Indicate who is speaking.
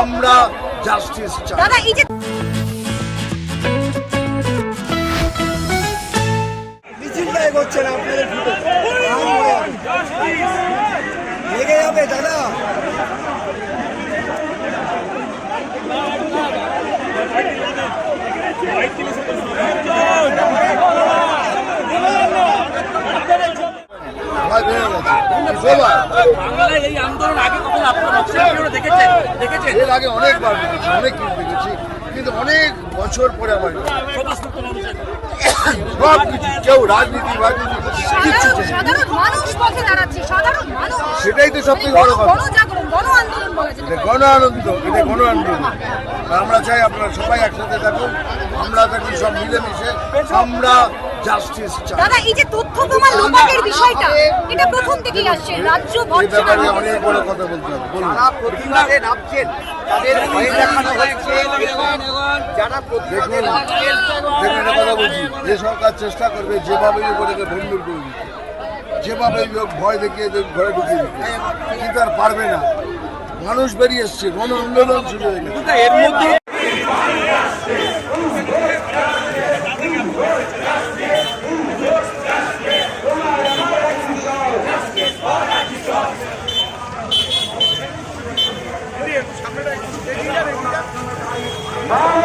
Speaker 1: আমরা জাস্টিস চাই।
Speaker 2: দাদা এই যে
Speaker 3: মিছিলটা এগোচ্ছে না আপনাদের লেগে যাবে দাদা।
Speaker 4: বাংলায় এই আন্দোলন আগে দেখেছেন? দেখেছেন?
Speaker 1: এর আগে অনেকবার দেখেছি অনেক কিছু দেখেছি কিন্তু অনেক বছর পরে আবার সব কিছু কেউ রাজনীতি কিচ্ছু সেটাই তো সবথেকে বড় কথা।
Speaker 2: গণ যেতে
Speaker 1: এটা গণ আনন্দ আন্দোলন আমরা চাই আপনারা সবাই একসাথে থাকুন আমরা থাকুন সব মিলেমিশে আমরা জাস্টিস
Speaker 2: দাদা এই যে তথ্য প্রমাণ লোপাটের বিষয়টা এটা প্রথম থেকেই আসছে। রাজ্য
Speaker 1: অনেক বড় কথা বলতে হবে। বলুন।
Speaker 3: যারা প্রতিবাদে নামছেন তাদের ভয় দেখানো হচ্ছে। যারা প্রতিবাদে নামছেন
Speaker 1: দেখুন কথা বলছি। যে সরকার চেষ্টা করবে ওটাকে করে দিতে। যেভাবেই হোক ভয় দেখিয়ে ঘরে ঢুকিয়ে দিতে। কিন্তু আর পারবে না। মানুষ বেরিয়ে এসছে গণ আন্দোলন শুরু হয়ে গেছে।
Speaker 4: এর মধ্যে Thank you.